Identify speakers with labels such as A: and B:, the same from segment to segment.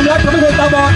A: ามรักก็ไม่เค
B: ย
A: ตาบอด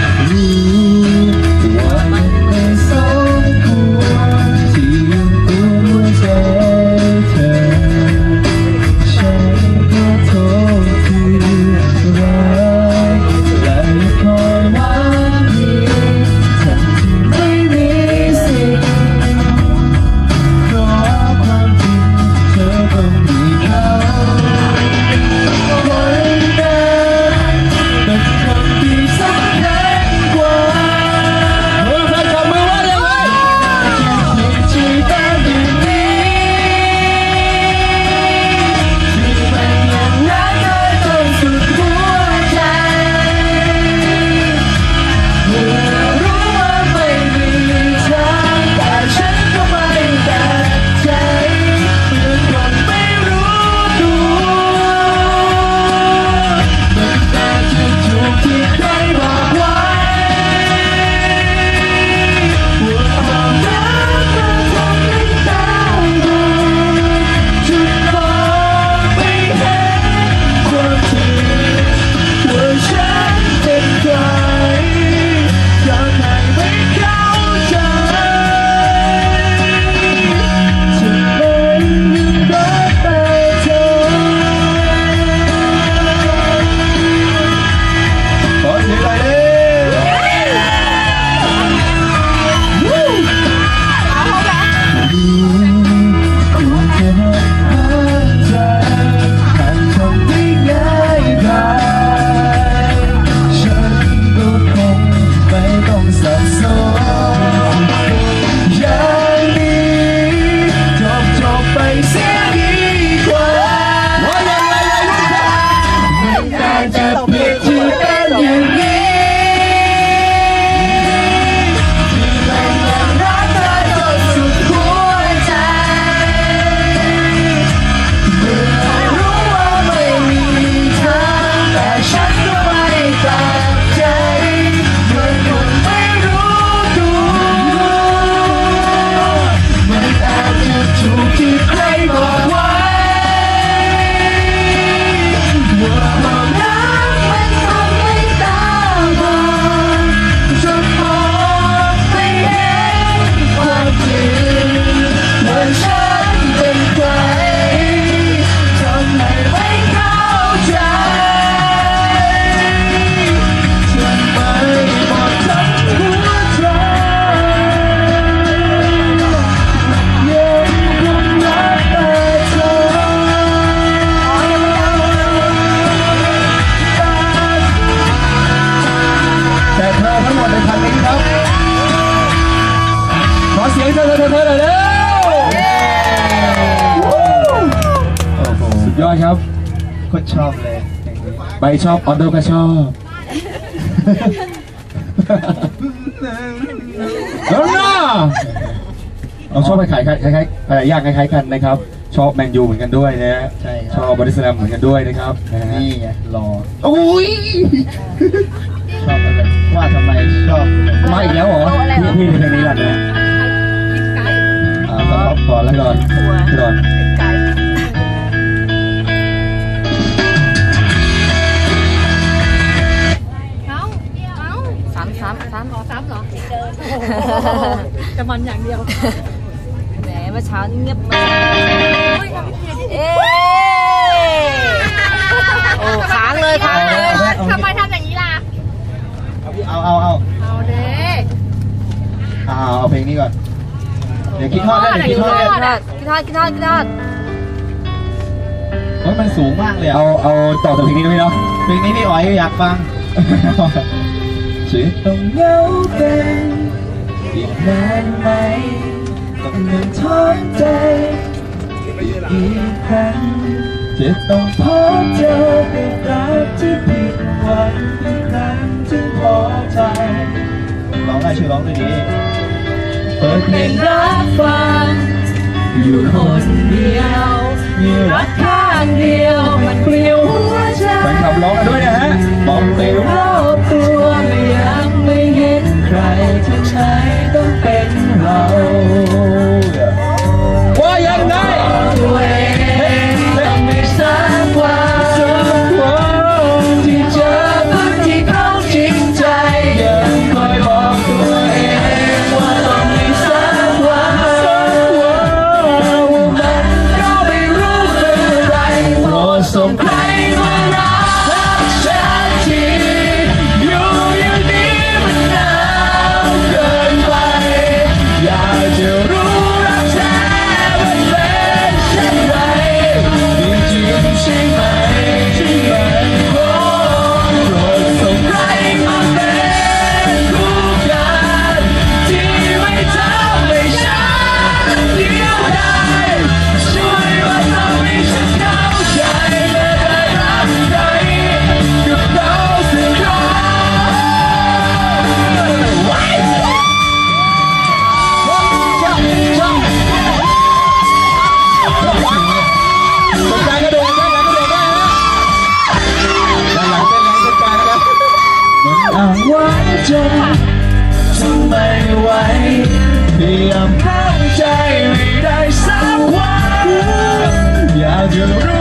A: ก็ชอบเลย
B: ใบชอบออโดก็ชอบ เอาหน้าเราชอบไปขายคล้ายคล้ายๆหลายอย่างคล้ายๆกันนะครับ ชอบแมนยูเหมือนกันด้วยนะฮะ
A: ใช่
B: ชอบบอดี้สแลมเหมือนกันด้วยนะครับนะฮะ
A: นี่ไงรอ
B: อุ้ย
A: ชอบอะไรว่าทำไมชอบ
B: มาอีกแล้วเหรอพี่พี่เพลงนี้ก่อนนะ
C: ไก่
B: อ่าขอรอบก่อนแล้วก่อน
C: ตัว
B: ก่อน
C: จะมันอย่างเดียว
D: แหมเมื่อเช้านี่เงียบมากเอ๊โอ้ค้างเลยค้างเลย
C: ทำไมทำอย่างนี้ล่ะ
A: เอาเอาเอา
C: เอาเด้
A: เอาเอาเพลงนี้ก่อน เดี๋ยวคิดทอดได้เดี๋ยวคิดทอดได้
D: กินทอดกินทอดกินทอดกินทอด
A: เฮ้ยมันสูงมากเลยอะ
B: เอาเอาต่อจากเพลงนี้ได้ไหมเนาะ
A: เพลงนี้พี่อ๋อยอยากฟังจะต้องเหงาเป็น อีกนานไหมต้องหนึ่งทอใจอีกครั้งจะต้องพบเจอเป็นรักที่ผิดหวังอีกครั้งจึงพอใจร้องได้ช่วยร้องด้วยดีเปิดเพลงรักฟังอยู่คนเดียวมีรักข้างเดียวมันเปลี่ยวหัวใจ
B: แฟนคลับร้องด้วยนะฮะ
A: มองไปรอบตัว จทำไมไหวพยายามเข้าใจไม่ได้สักวันอยากจะรู้